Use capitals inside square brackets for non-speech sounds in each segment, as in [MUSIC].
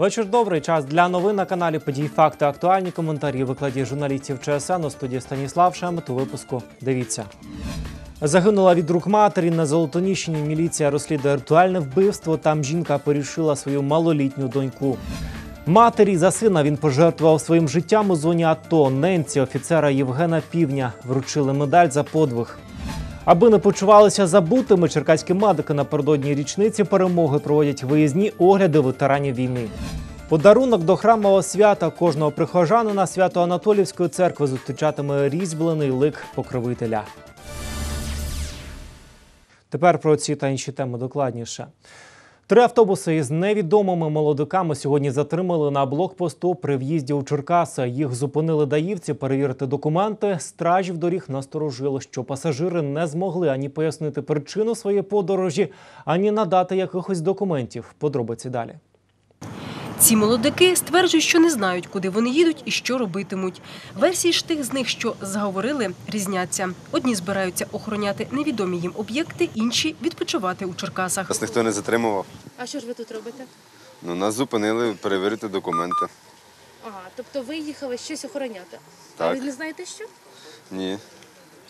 Вечір добрий. Час для новин на каналі Подій Факти. Актуальні коментарі викладі журналістів ЧСН у студії Станіслав Шемет у випуску. Дивіться. Загинула від рук матері на Золотоніщині. Міліція розслідує ритуальне вбивство. Там жінка порішила свою малолітню доньку. Матері за сина він пожертвував своїм життям у зоні АТО. Ненці офіцера Євгена Півня вручили медаль за подвиг. Аби не почувалися забутими, черкаські медики напередодні річниці перемоги проводять виїзні огляди ветеранів війни. Подарунок до храмового свята кожного прихожанина свято Анатолівської церкви зустрічатиме різьблений лик покровителя. Тепер про ці та інші теми докладніше. Три автобуси із невідомими молодиками сьогодні затримали на блокпосту при в'їзді у Черкаса. Їх зупинили даївці перевірити документи. Стражів доріг насторожило, що пасажири не змогли ані пояснити причину своєї подорожі, ані надати якихось документів. Подробиці далі. Ці молодики стверджують, що не знають, куди вони їдуть і що робитимуть. Версії ж тих з них, що заговорили, різняться. Одні збираються охороняти невідомі їм об'єкти, інші відпочивати у Черкасах. Нас ніхто не затримував. А що ж ви тут робите? Ну, нас зупинили перевірити документи. Ага, тобто ви їхали щось охороняти. А ви не знаєте що? Ні.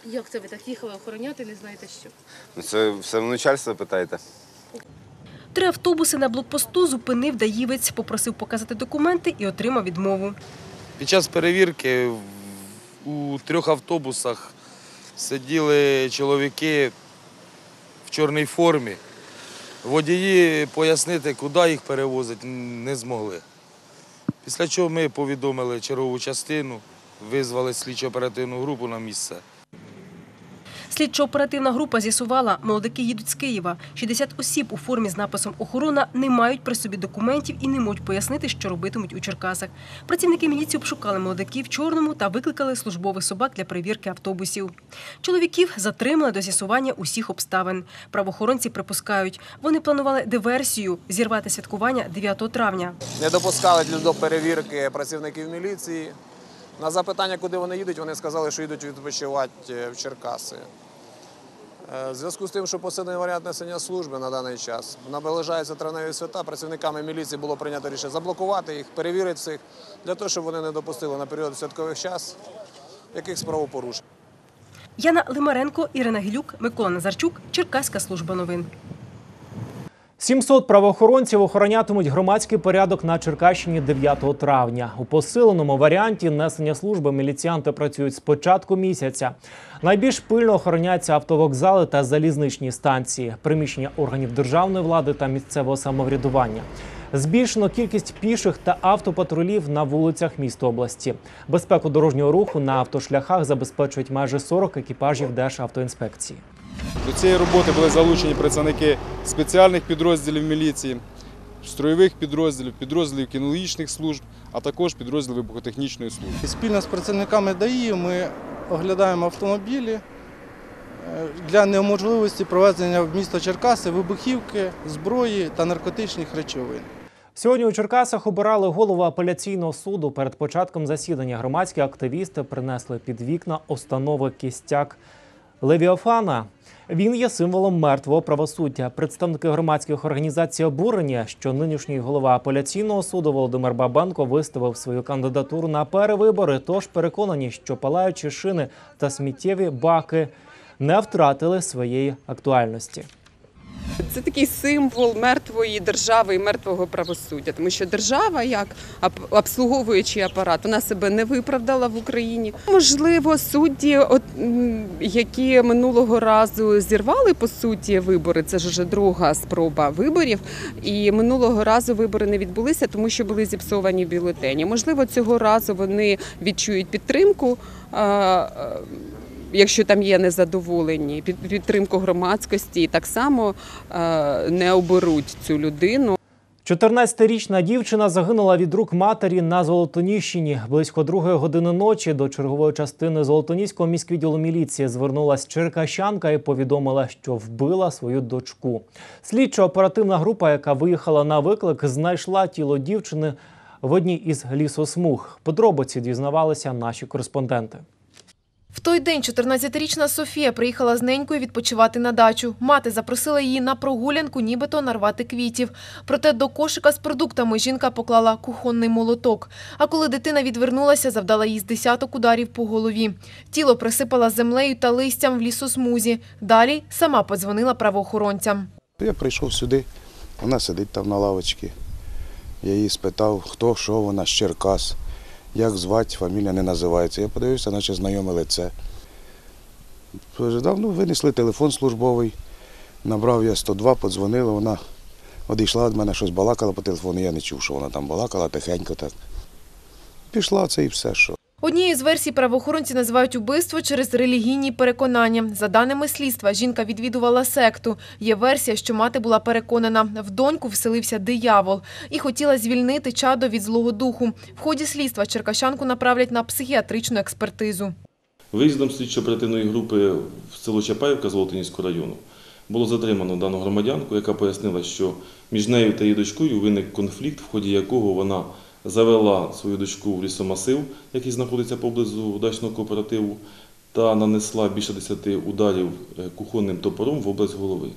Як це ви так їхали охороняти, не знаєте що? Ну, це все в начальство питаєте. Три автобуси на блокпосту зупинив даївець, попросив показати документи і отримав відмову. Під час перевірки у трьох автобусах сиділи чоловіки в чорній формі. Водії пояснити, куди їх перевозить, не змогли. Після чого ми повідомили чергову частину, визвали слідчо-оперативну групу на місце. Слідчо-оперативна група з'ясувала, молодики їдуть з Києва. 60 осіб у формі з написом охорона не мають при собі документів і не можуть пояснити, що робитимуть у Черкасах. Працівники міліції обшукали молодиків в чорному та викликали службових собак для перевірки автобусів. Чоловіків затримали до з'ясування усіх обставин. Правоохоронці припускають, вони планували диверсію зірвати святкування 9 травня. не допускали до перевірки працівників міліції. На запитання, куди вони їдуть, вони сказали, що їдуть відпочивати е, в Черкаси. Е, В зв'язку з тим, що посилений варіант несення служби на даний час, наближаються травневі свята, працівниками міліції було прийнято рішення заблокувати їх, перевірити всіх, для того, щоб вони не допустили на період святкових час якихось правопорушень. Яна Лимаренко, Ірина Гілюк, Микола Назарчук, Черкаська служба новин. 700 правоохоронців охоронятимуть громадський порядок на Черкащині 9 травня. У посиленому варіанті несення служби міліціянти працюють з початку місяця. Найбільш пильно охороняються автовокзали та залізничні станції, приміщення органів державної влади та місцевого самоврядування. Збільшено кількість піших та автопатрулів на вулицях міст області. Безпеку дорожнього руху на автошляхах забезпечують майже 40 екіпажів Державтоінспекції. До цієї роботи були залучені працівники спеціальних підрозділів міліції, строєвих підрозділів, підрозділів кінологічних служб, а також підрозділів вибухотехнічної служби. Спільно з працівниками ДАІ ми оглядаємо автомобілі е, для неможливості проведення в місто Черкаси вибухівки, зброї та наркотичних речовин. Сьогодні у Черкасах обирали голову апеляційного суду. Перед початком засідання громадські активісти принесли під вікна установи кістяк Левіофана. Він є символом мертвого правосуддя. Представники громадських організацій обурення, що нинішній голова апеляційного суду Володимир Бабенко виставив свою кандидатуру на перевибори. Тож переконані, що палаючі шини та сміттєві баки не втратили своєї актуальності. Це такий символ мертвої держави і мертвого правосуддя, тому що держава, як обслуговуючий апарат, вона себе не виправдала в Україні. Можливо, судді, які минулого разу зірвали по суті вибори, це ж вже друга спроба виборів. І минулого разу вибори не відбулися, тому що були зіпсовані бюлетені. Можливо, цього разу вони відчують підтримку. Якщо там є незадоволені, під підтримку громадськості, так само е, не оберуть цю людину. 14-річна дівчина загинула від рук матері на Золотоніщині. Близько другої години ночі до чергової частини Золотоніського міськвідділу міліції звернулась черкащанка і повідомила, що вбила свою дочку. Слідчо-оперативна група, яка виїхала на виклик, знайшла тіло дівчини в одній із лісосмуг. Подробиці дізнавалися наші кореспонденти. В той день 14-річна Софія приїхала з ненькою відпочивати на дачу. Мати запросила її на прогулянку, нібито нарвати квітів. Проте до кошика з продуктами жінка поклала кухонний молоток. А коли дитина відвернулася, завдала їй з десяток ударів по голові. Тіло присипала землею та листям в лісосмузі. Далі сама подзвонила правоохоронцям. Я прийшов сюди, вона сидить там на лавочці. Я її спитав, хто, що вона з Черкас, як звати, фамілія не називається. Я подивився, наче знайоме лице. Давно винесли телефон службовий, набрав я 102, подзвонила, вона одійшла від мене, щось балакала по телефону, я не чув, що вона там балакала, тихенько так. Пішла це і все, що. Однією з версій правоохоронці називають убивство через релігійні переконання. За даними слідства, жінка відвідувала секту. Є версія, що мати була переконана, в доньку вселився диявол і хотіла звільнити чадо від злого духу. В ході слідства черкащанку направлять на психіатричну експертизу. Виїздом слідчо-оперативної групи в село Чапаївка Золотинівського району було затримано дану громадянку, яка пояснила, що між нею та її дочкою виник конфлікт, в ході якого вона завела свою дочку в лісомасив, який знаходиться поблизу дачного кооперативу, та нанесла більше 10 ударів е, кухонним топором в область голови.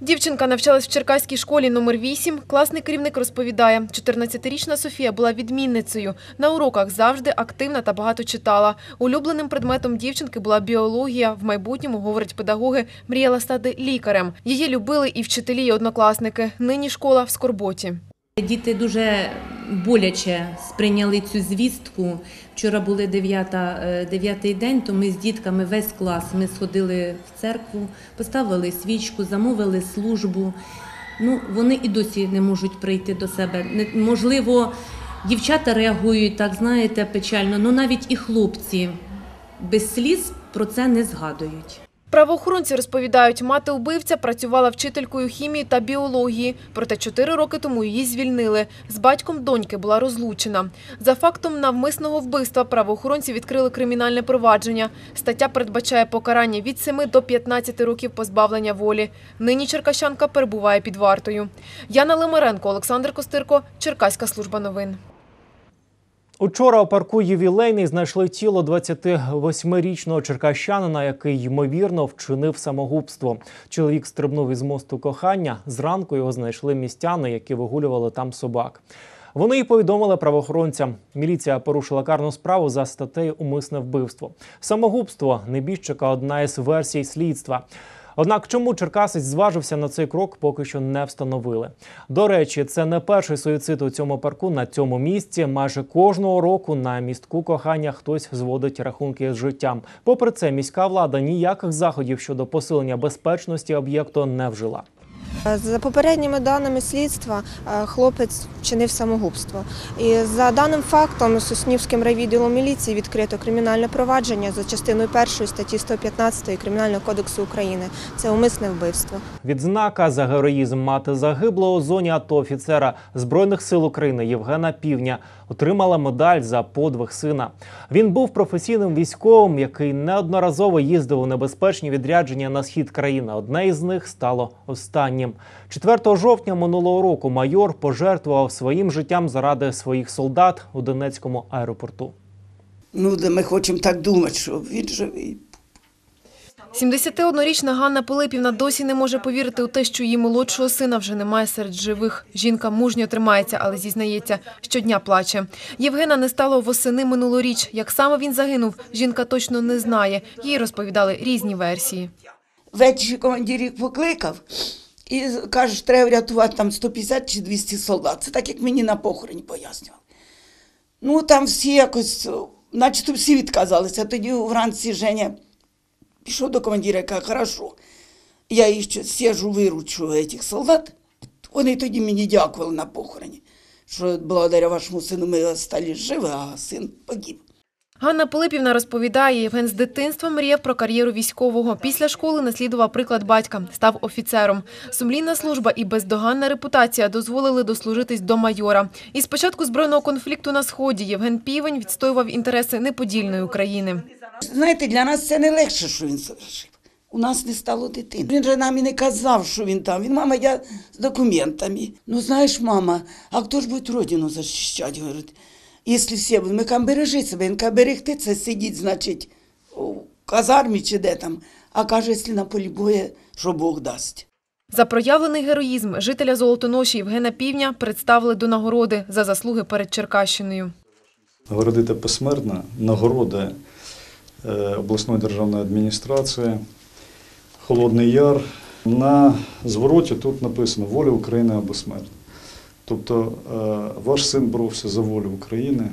Дівчинка навчалась в Черкаській школі номер 8. Класний керівник розповідає, 14-річна Софія була відмінницею. На уроках завжди активна та багато читала. Улюбленим предметом дівчинки була біологія. В майбутньому, говорять педагоги, мріяла стати лікарем. Її любили і вчителі, і однокласники. Нині школа в Скорботі. Діти дуже боляче сприйняли цю звістку. Вчора були е, дев'ятий день, то ми з дітками весь клас ми сходили в церкву, поставили свічку, замовили службу. Ну, вони і досі не можуть прийти до себе. Можливо, дівчата реагують так, знаєте, печально, але навіть і хлопці без сліз про це не згадують. Правоохоронці розповідають, мати убивця працювала вчителькою хімії та біології. Проте чотири роки тому її звільнили. З батьком доньки була розлучена. За фактом навмисного вбивства правоохоронці відкрили кримінальне провадження. Стаття передбачає покарання від 7 до 15 років позбавлення волі. Нині черкащанка перебуває під вартою. Яна Лимаренко, Олександр Костирко, Черкаська служба новин. Учора у парку ювілейний знайшли тіло 28-річного черкащанина, який ймовірно вчинив самогубство. Чоловік стрибнув із мосту кохання. Зранку його знайшли містяни, які вигулювали там собак. Вони й повідомили правоохоронцям. Міліція порушила карну справу за статтею умисне вбивство. Самогубство небіжчика одна із версій слідства. Однак, чому черкасець зважився на цей крок, поки що не встановили. До речі, це не перший суїцид у цьому парку на цьому місці. Майже кожного року на містку кохання хтось зводить рахунки з життям. Попри це, міська влада ніяких заходів щодо посилення безпечності об'єкту не вжила. За попередніми даними слідства, е, хлопець вчинив самогубство. І за даним фактом Соснівським райвідділом міліції відкрито кримінальне провадження за частиною 1 статті 115 Кримінального кодексу України. Це умисне вбивство. Відзнака за героїзм мати загиблого зоні АТО офіцера Збройних сил України Євгена Півня отримала медаль за подвиг сина. Він був професійним військовим, який неодноразово їздив у небезпечні відрядження на схід країни. Одне із них стало останнім. 4 жовтня минулого року майор пожертвував своїм життям заради своїх солдат у Донецькому аеропорту. Ну, де ми хочемо так думати, що він живий. 71-річна Ганна Пилипівна досі не може повірити у те, що її молодшого сина вже немає серед живих. Жінка мужньо тримається, але зізнається, щодня плаче. Євгена не стало восени минулоріч. Як саме він загинув, жінка точно не знає. Їй розповідали різні версії. Ввечері командир їх покликав і каже, що треба врятувати там 150 чи 200 солдат. Це так, як мені на похороні пояснювали. Ну, там всі якось, начебто всі відказалися. Тоді вранці Женя пішов до командира і каже, хорошо, я їх ще сіжу, виручу цих солдат. Вони тоді мені дякували на похороні, що благодаря вашому сину ми стали живі, а син погиб. Ганна Пилипівна розповідає, Євген з дитинства мріяв про кар'єру військового. Після школи наслідував приклад батька, став офіцером. Сумлінна служба і бездоганна репутація дозволили дослужитись до майора. І з початку збройного конфлікту на Сході Євген Півень відстоював інтереси неподільної України. Знаєте, для нас це не легше, що він совершив. У нас не стало дитини. Він же нам і не казав, що він там. Він, мама, я з документами. Ну, знаєш, мама, а хто ж буде родину захищати? Говорить, якщо всі будуть, ми кажемо, бережи себе, він каже, берегти це сидіть, значить, у казармі чи де там, а каже, якщо на полі бою, що Бог дасть. За проявлений героїзм жителя Золотоноші Євгена Півня представили до нагороди за заслуги перед Черкащиною. Нагородити посмертно нагороди е, обласної державної адміністрації, Холодний Яр. На звороті тут написано Воля України або смерть. Тобто е, ваш син боровся за волю України,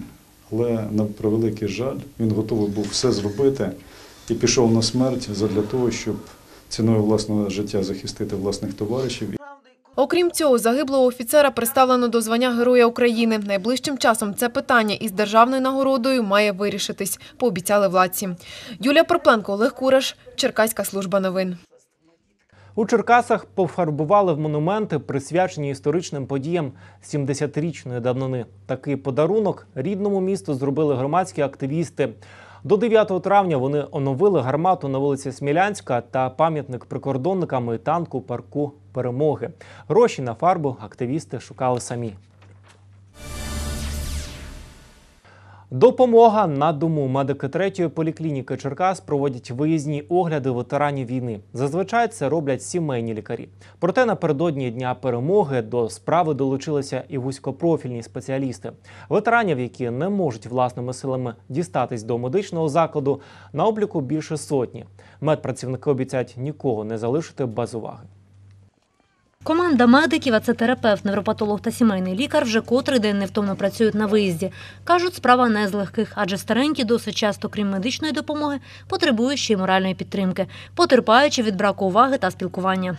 але на превеликий жаль, він готовий був все зробити і пішов на смерть задля того, щоб ціною власного життя захистити власних товаришів. Окрім цього, загиблого офіцера представлено до звання Героя України. Найближчим часом це питання із державною нагородою має вирішитись, пообіцяли владці. Юлія Пропленко, Олег Кураш, Черкаська служба новин. У Черкасах пофарбували в монументи, присвячені історичним подіям 70-річної давнини. Такий подарунок рідному місту зробили громадські активісти. До 9 травня вони оновили гармату на вулиці Смілянська та пам'ятник прикордонникам і танку парку перемоги. Гроші на фарбу активісти шукали самі. Допомога на дому. Медики третьої поліклініки Черкас проводять виїзні огляди ветеранів війни. Зазвичай це роблять сімейні лікарі. Проте напередодні дня перемоги до справи долучилися і вузькопрофільні спеціалісти. Ветеранів, які не можуть власними силами дістатись до медичного закладу, на обліку більше сотні. Медпрацівники обіцяють нікого не залишити без уваги. Команда медиків, а це терапевт, невропатолог та сімейний лікар, вже котрий день невтомно працюють на виїзді. Кажуть, справа не з легких, адже старенькі досить часто, крім медичної допомоги, потребують ще й моральної підтримки, потерпаючи від браку уваги та спілкування.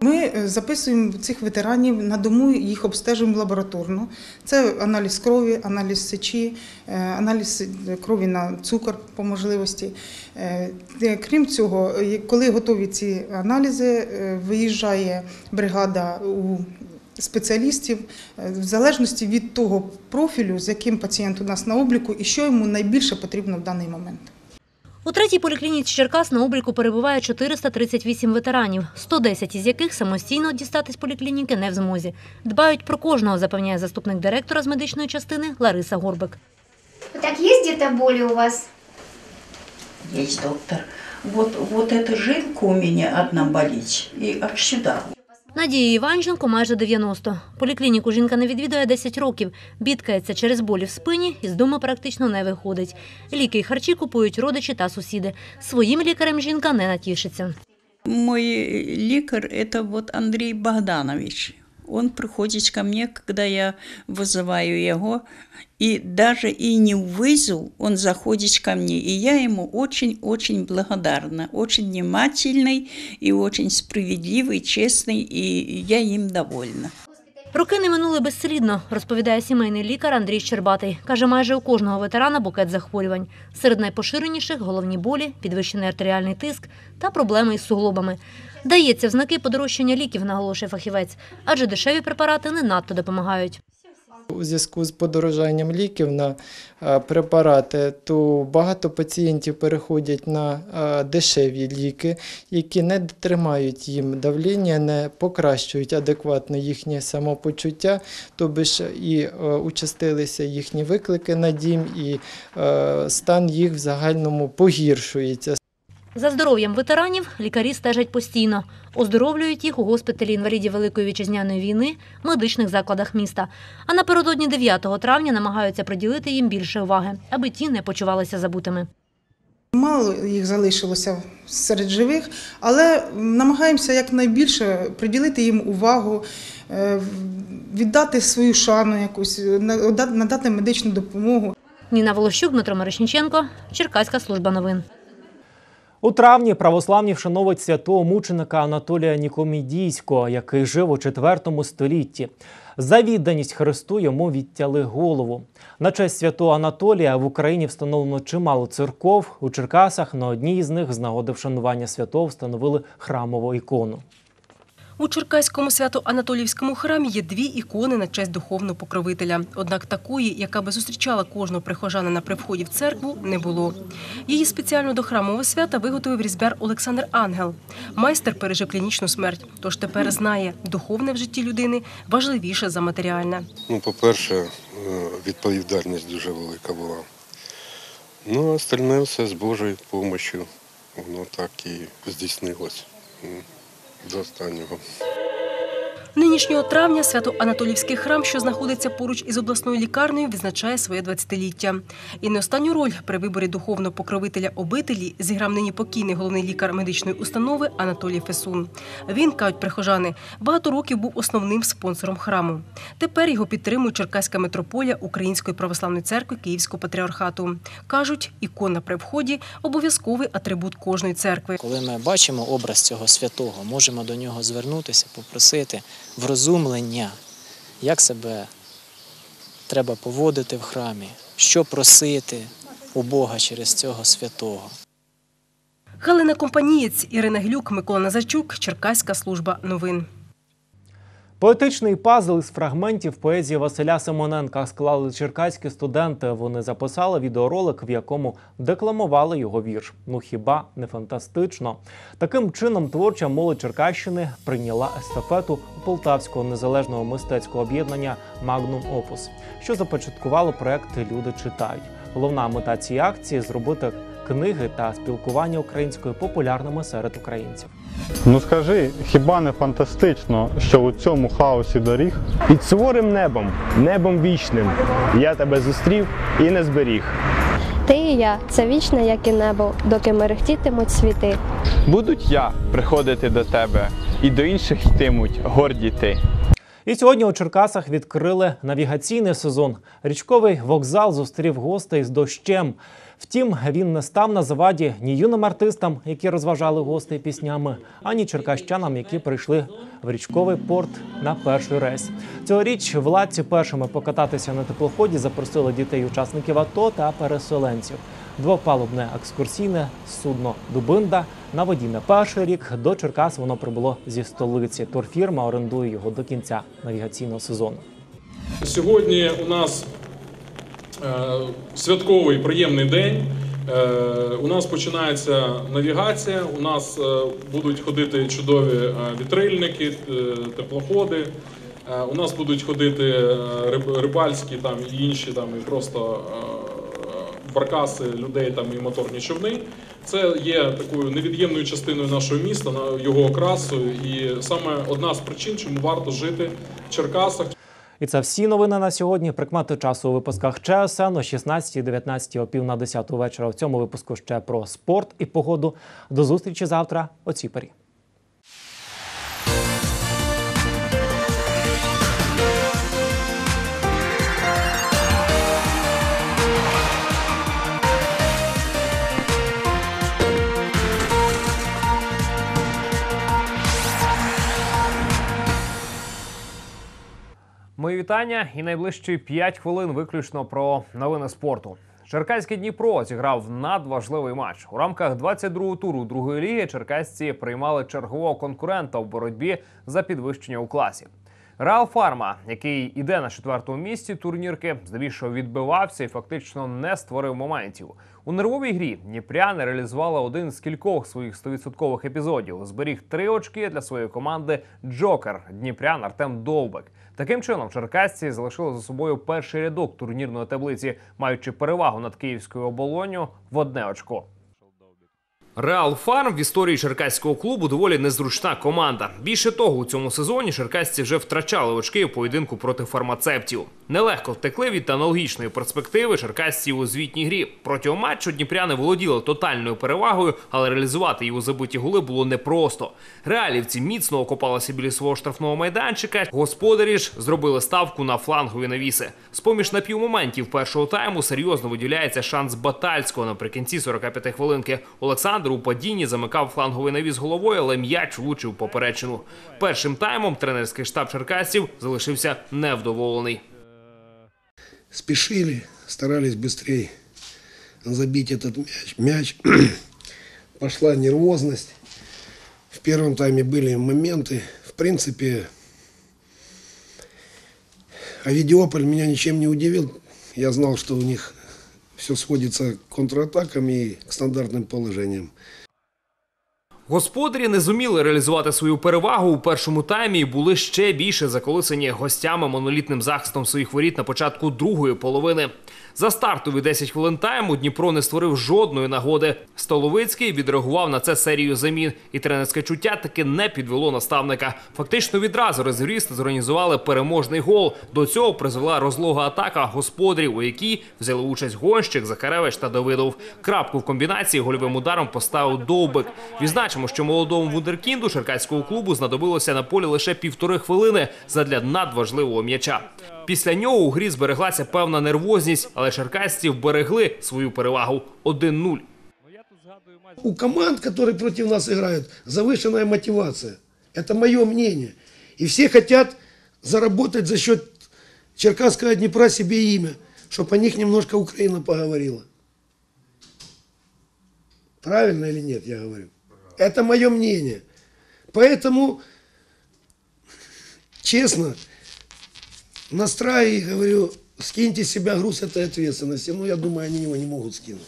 Ми е, записуємо цих ветеранів на дому, їх обстежуємо лабораторно. Це аналіз крові, аналіз сечі, е, аналіз е, крові на цукор по можливості. Крім цього, коли готові ці аналізи, виїжджає бригада у спеціалістів в залежності від того профілю, з яким пацієнт у нас на обліку і що йому найбільше потрібно в даний момент. У третій поліклініці Черкас на обліку перебуває 438 ветеранів, 110 із яких самостійно дістатись поліклініки не в змозі. Дбають про кожного, запевняє заступник директора з медичної частини Лариса Горбик. Так есть где-то боли у вас? Есть, доктор. Вот, вот эта жилка у меня одна болит. И аж сюда. Надії Іванченко майже 90. Поліклініку жінка не відвідує 10 років. Бідкається через болі в спині і з дому практично не виходить. Ліки й харчі купують родичі та сусіди. Своїм лікарем жінка не натішиться. Мой лікар – вот Андрей Богданович Он приходит ко мне, когда я вызываю его, и даже и не вызов, он заходит ко мне, и я ему очень-очень благодарна, очень внимательный и очень справедливый, честный, и я им довольна. Роки не минули безслідно, розповідає сімейний лікар Андрій Щербатий. Каже, майже у кожного ветерана букет захворювань. Серед найпоширеніших – головні болі, підвищений артеріальний тиск та проблеми із суглобами. Дається в знаки подорожчання ліків, наголошує фахівець, адже дешеві препарати не надто допомагають. У зв'язку з подорожанням ліків на е, препарати, то багато пацієнтів переходять на е, дешеві ліки, які не тримають їм давлення, не покращують адекватно їхнє самопочуття, тобто ж і е, участилися їхні виклики на дім, і стан їх в загальному погіршується. За здоров'ям ветеранів лікарі стежать постійно. Оздоровлюють їх у госпіталі інвалідів Великої вітчизняної війни, медичних закладах міста. А напередодні 9 травня намагаються приділити їм більше уваги, аби ті не почувалися забутими. Мало їх залишилося серед живих, але намагаємося якнайбільше приділити їм увагу, е, віддати свою шану якусь, надати медичну допомогу. Ніна Волощук, Дмитро Мирошниченко, Черкаська служба новин. У травні православні вшановують святого мученика Анатолія Нікомідійського, який жив у IV столітті. За відданість Христу йому відтяли голову. На честь святого Анатолія в Україні встановлено чимало церков. У Черкасах на одній з них з нагоди вшанування святого встановили храмову ікону. У Черкаському свято-Анатоліївському храмі є дві ікони на честь духовного покровителя. Однак такої, яка би зустрічала кожного прихожанина при вході в церкву, не було. Її спеціально до храмового свята виготовив різьбяр Олександр Ангел. Майстер пережив клінічну смерть, тож тепер знає, духовне в житті людини важливіше за матеріальне. Ну, по-перше, е, відповідальність дуже велика була. Ну, а остальне все з Божою допомогою. Воно так і здійснилось до останнього. Нинішнього травня Свято-Анатолівський храм, що знаходиться поруч із обласною лікарнею, відзначає своє 20-ліття. І не останню роль при виборі духовного покровителя обителі зіграв нині покійний головний лікар медичної установи Анатолій Фесун. Він, кажуть прихожани, багато років був основним спонсором храму. Тепер його підтримує Черкаська митрополія Української православної церкви Київського патріархату. Кажуть, ікона при вході обов'язковий атрибут кожної церкви. Коли ми бачимо образ цього святого, можемо до нього звернутися, попросити врозумлення, як себе треба поводити в храмі, що просити у Бога через цього святого. Галина Компанієць, Ірина Глюк, Микола Назарчук, Черкаська служба новин. Поетичний пазл із фрагментів поезії Василя Симоненка склали черкаські студенти. Вони записали відеоролик, в якому декламували його вірш. Ну хіба не фантастично? Таким чином творча молодь Черкащини прийняла естафету у Полтавського незалежного мистецького об'єднання Магнум Опус, що започаткувало проект Люди читають. Головна мета цієї акції зробити книги та спілкування українською популярними серед українців. Ну скажи, хіба не фантастично, що у цьому хаосі доріг Під суворим небом, небом вічним, я тебе зустрів і не зберіг. Ти і я це вічне, як і небо, доки мерехтітимуть світи. Будуть я приходити до тебе, і до інших йтимуть горді ти. І сьогодні у Черкасах відкрили навігаційний сезон. Річковий вокзал зустрів гостей з дощем. Втім, він не став на заваді ні юним артистам, які розважали гостей піснями, ані черкащанам, які прийшли в річковий порт на перший рейс. Цьогоріч владці першими покататися на теплоході запросили дітей-учасників АТО та переселенців. Двопалубне екскурсійне судно Дубинда на воді не перший рік. До Черкас воно прибуло зі столиці. Турфірма орендує його до кінця навігаційного сезону. Сьогодні у нас святковий приємний день. Е, у нас починається навігація. У нас е, будуть ходити чудові е, вітрильники, е, теплоходи. Е, у нас будуть ходити е, рибальські там і інші там і просто е, баркаси людей там і моторні човни. Це є такою невід'ємною частиною нашого міста, його окрасою, і саме одна з причин, чому варто жити в Черкасах. І це всі новини на сьогодні. Прикмети часу у випусках ЧСН о 16, 19, о пів на 10 вечора. В цьому випуску ще про спорт і погоду. До зустрічі завтра о цій порі. Вітання і найближчі 5 хвилин виключно про новини спорту. Черкаський Дніпро зіграв надважливий матч. У рамках 22-го туру другої ліги черкасці приймали чергового конкурента в боротьбі за підвищення у класі. Реал Фарма, який іде на четвертому місці турнірки, здебільшого відбивався і фактично не створив моментів. У нервовій грі Дніпряни реалізували один з кількох своїх 100% епізодів. Зберіг три очки для своєї команди Джокер Дніпрян Артем Довбек. Таким чином, черкасці залишили за собою перший рядок турнірної таблиці, маючи перевагу над київською оболонню в одне очко. Реал Фарм в історії черкаського клубу доволі незручна команда. Більше того, у цьому сезоні черкасці вже втрачали очки в поєдинку проти фармацевтів. Нелегко втекли від аналогічної перспективи черкасці у звітній грі. Протягом матчу дніпряни володіли тотальною перевагою, але реалізувати її у забиті голи було непросто. Реалівці міцно окопалися біля свого штрафного майданчика. Господарі ж зробили ставку на флангові навіси. З поміж напівмоментів першого тайму серйозно виділяється шанс Батальського наприкінці 45 хвилинки. Олександр у падінні замикав фланговий навіс головою, але м'яч влучив поперечину. Першим таймом тренерський штаб черкасців залишився невдоволений. спешили, старались быстрее забить этот мяч. мяч. [CLEARS THROAT] Пошла нервозность. В первом тайме были моменты. В принципе, Авидиополь меня ничем не удивил. Я знал, что у них все сводится к контратакам і к стандартным положениям. Господарі не зуміли реалізувати свою перевагу у першому таймі і були ще більше заколисані гостями монолітним захистом своїх воріт на початку другої половини. За стартові 10 хвилин тайму Дніпро не створив жодної нагоди. Столовицький відреагував на це серію замін, і тренерське чуття таки не підвело наставника. Фактично відразу резервісти зорганізували переможний гол. До цього призвела розлога атака господарів, у якій взяли участь Гонщик, Закаревич та Давидов. Крапку в комбінації гольовим ударом поставив Довбик. Відзначимо, що молодому вундеркінду черкаського клубу знадобилося на полі лише півтори хвилини задля надважливого м'яча. Після нього у грі збереглася певна нервозність, але черкасці вберегли свою перевагу 1-0. У команд, которые против нас играют, завышенная мотивация. Это мое мнение. И все хотят заработать за счет Черкасского Днепра себе имя, чтобы о них немножко Украина поговорила. Правильно или нет, я говорю? Это мое мнение. Поэтому, честно, настраиваю, говорю, скиньте с себя груз этой ответственности. Ну, я думаю, они его не могут скинуть.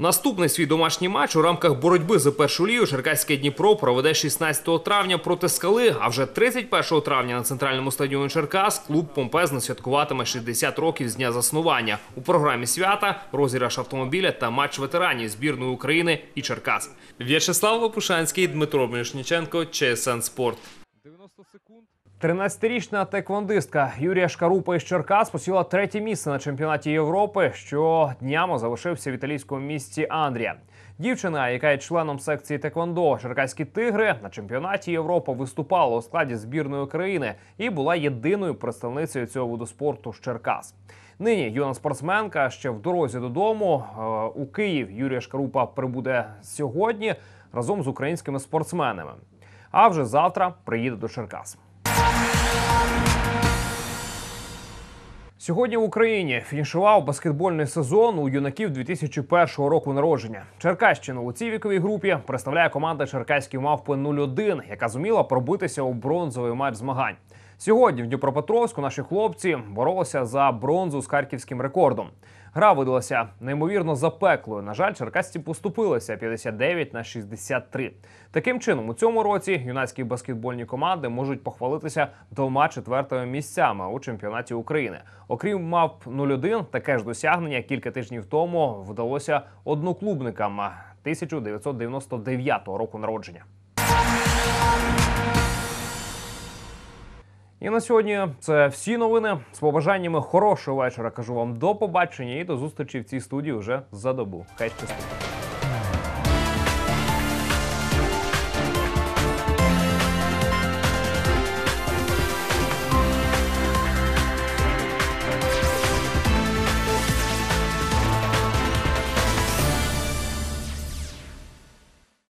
Наступний свій домашній матч у рамках боротьби за першу лігу Черкаське Дніпро проведе 16 травня проти скали. А вже 31 травня на центральному стадіоні Черкас клуб помпезно святкуватиме 60 років з дня заснування. У програмі свята розіграш автомобіля та матч ветеранів збірної України і Черкас. В'ячеслав Лопушанський, Дмитро Мірошніченко, ЧСН Спорт. 13-річна теквондистка Юрія Шкарупа із Черкас посіла третє місце на чемпіонаті Європи, що днями залишився в італійському місті Андрія. Дівчина, яка є членом секції Теквондо Черкаські тигри, на чемпіонаті Європи виступала у складі збірної країни і була єдиною представницею цього виду спорту з Черкас. Нині юна спортсменка ще в дорозі додому Е, у Київ. Юрія Шкарупа прибуде сьогодні разом з українськими спортсменами. А вже завтра приїде до Черкас. Сьогодні в Україні фінішував баскетбольний сезон у юнаків 2001 року народження. Черкащину у цій віковій групі представляє команда Черкаські мавпи 01, яка зуміла пробитися у бронзовий матч змагань. Сьогодні в Дніпропетровську наші хлопці боролися за бронзу з харківським рекордом. Гра видалася неймовірно запеклою. На жаль, черкасці поступилися 59 на 63. Таким чином, у цьому році юнацькі баскетбольні команди можуть похвалитися двома четвертими місцями у чемпіонаті України. Окрім МАП 01, таке ж досягнення кілька тижнів тому вдалося одноклубникам 1999 року народження. І на сьогодні це всі новини. З побажаннями хорошого вечора. Кажу вам до побачення і до зустрічі в цій студії вже за добу. Хай щастить.